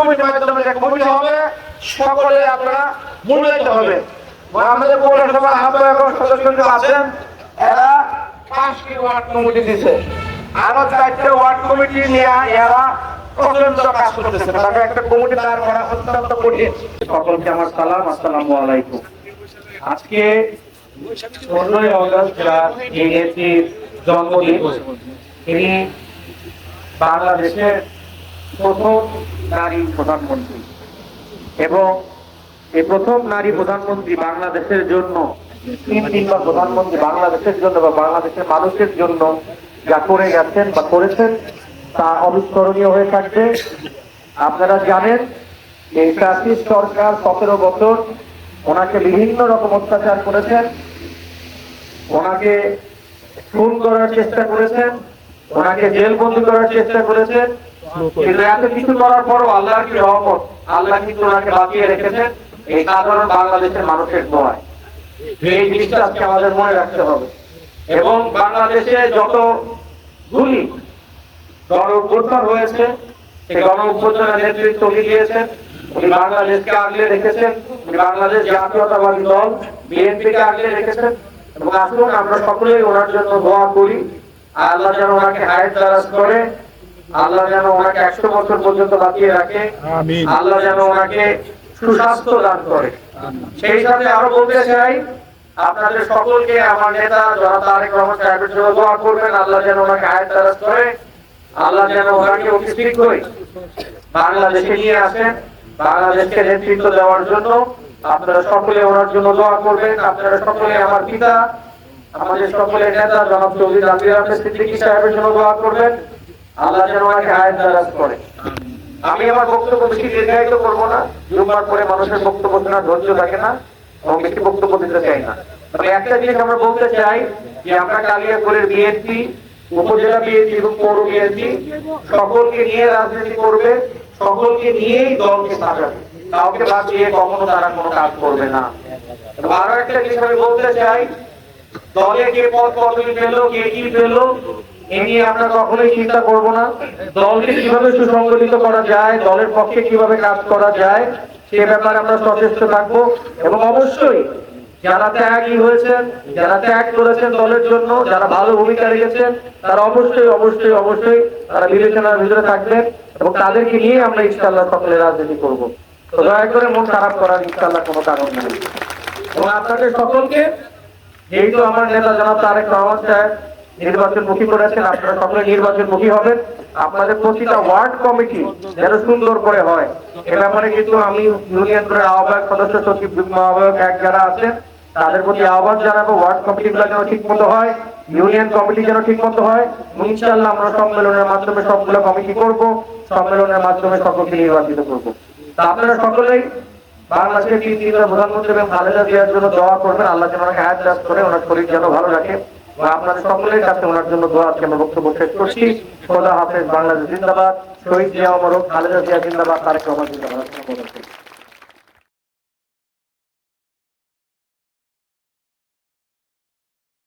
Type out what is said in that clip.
কমিটির মাধ্যমে যে কমিটি হবে। সকলে আপনারা মূল্যায়িত হবে। আমাদের পৌরসভার আহ্বায়ক এবং আছেন, এরা পাঁচটি ওয়ার্ড কমিটি দিছে। আরও চারটে ওয়ার্ড কমিটি নিয়ে এরা একটা কমিটি দাঁড় করা অত্যন্ত কঠিন। সকলকে আমার সালাম, আসসালামু আলাইকুম। আজকে পনেরোই অগস্ট বাংলাদেশের প্রথম নারী প্রধানমন্ত্রী। এবং এই প্রথম নারী প্রধানমন্ত্রী বাংলাদেশের জন্য, তিন প্রধানমন্ত্রী বাংলাদেশের জন্য বা বাংলাদেশের মানুষের জন্য যা করে গেছেন বা করেছেন, তা অবিস্মরণীয় হয়ে থাকবে। আপনারা জানেন, এই ফ্যাসিস্ট সরকার সতেরো বছর ওনাকে বিভিন্ন রকম অত্যাচার করেছেন, ওনাকে খুন করার চেষ্টা করেছেন, ওনাকে জেলবন্দি করার চেষ্টা করেছেন কিন্তু এত কিছু করার পরও আল্লাহর কি রহমত? আল্লাহ কিন্তু ওনাকে বাঁচিয়ে এই সাধারণ বাংলাদেশের মানুষের দোয়ায় এই জিনিসটা আজকে আমাদের মনে রাখতে হবে। এবং বাংলাদেশে যত গুলি গণ হয়েছে সেই গণ নেতৃত্ব উনি দিয়েছেন? উনি বাংলাদেশকে আগলে রেখেছেন। উনি বাংলাদেশ জাতীয়তাবাদী দল, বিএনপিকে আগলে রেখেছেন। এবং আসুন আমরা সকলেই ওনার জন্য দোয়া করি। আল্লাহ যেন ওনাকে হায়াত করে আল্লাহ যেন ওনাকে একশো বছর পর্যন্ত বাঁচিয়ে রাখে। আল্লাহ যেন ওনাকে সুস্বাস্থ্য দান করে। সেই সাথে আরও বলতে চাই আপনাদের সকলকে আমার নেতা যারা তারেক রহমান সাহেবের জন্য দোয়া করবেন। আল্লাহ যেন ওনাকে হায়াত দারাজ করে। আল্লাহ যেন ওনাকে অতি শীঘ্রই বাংলাদেশে নিয়ে আসেন বাংলাদেশকে নেতৃত্ব দেওয়ার জন্য। আপনারা সকলে ওনার জন্য দোয়া করবেন। আপনারা সকলে আমার পিতা আমাদের সকলের নেতা জনাব চৌধুরী জাকির আহমেদ সিদ্দিকী সাহেবের জন্য দোয়া করবেন। আল্লাহ যেন ওনাকে হায়াত দারাজ করে। আমি আমার বক্তব্য বেশি দীর্ঘায়িত করব না। জুম্মার পরে মানুষের বক্তব্য শোনার ধৈর্য থাকে না এবং বেশি বক্তব্য দিতে চাই না। তবে একটা জিনিস আমরা বলতে চাই যে আমরা কালিয়াপুরের বিএনপি উপজেলা বিএনপি এবং পৌর বিএনপি সকলকে নিয়ে রাজনীতি করবে, সকলকে নিয়েই দলকে সাজাবে। কাউকে বাদ দিয়ে কখনো তারা কোনো কাজ করবে না। আরও একটা জিনিস আমি বলতে চাই, দলে কে পদ পদবি পেল, কে কি পেল যারা ভালো ভূমিকা রেখেছেন, তারা অবশ্যই অবশ্যই অবশ্যই তারা বিবেচনার ভিতরে থাকবেন এবং তাদেরকে নিয়ে আমরা ইনশাল্লাহ সকলে রাজনীতি করব। তো দয়া করে মন খারাপ করার ইনশাল্লাহ কোনো কারণ নেই। এবং আপনাদের সকলকে, যেহেতু আমার নেতা জনাব তারেক রহমান সাহেব নির্বাচন মুখী করেছেন, আপনারা সকলে নির্বাচন মুখী হবেন। আপনাদের প্রতিটা ওয়ার্ড কমিটি যেন সুন্দর করে হয়। এ ব্যাপারে কিন্তু আমি ইউনিয়ন করে আহ্বায়ক সদস্য সচিব আহ্বায়ক এক যারা আছেন, তাদের প্রতি আহ্বান জানাব, ওয়ার্ড কমিটি গুলো যেন ঠিক মতো হয়, ইউনিয়ন কমিটি যেন ঠিক মতো হয়। ইনশাল্লাহ আমরা সম্মেলনের মাধ্যমে সবগুলো কমিটি করব, সম্মেলনের মাধ্যমে সকলকে নির্বাচিত করব। আপনারা সকলেই বাংলাদেশের তিন তিনবার প্রধানমন্ত্রী এবং খালেদা জিয়ার জন্য দোয়া করবেন, আল্লাহ যেন ওনাকে হায়াত করে, ওনার শরীর যেন ভালো রাখে। আপনাদের সকলের কাছে ওনার জন্য আজকে আমরা বক্তব্য শেষ করছি। হাফেজ, বাংলাদেশ জিন্দাবাদ। শহীদ জিয়া অমরক খালেদা জিয়া জিন্দাবাদ, তারেক রহমান জিন্দাবাদ।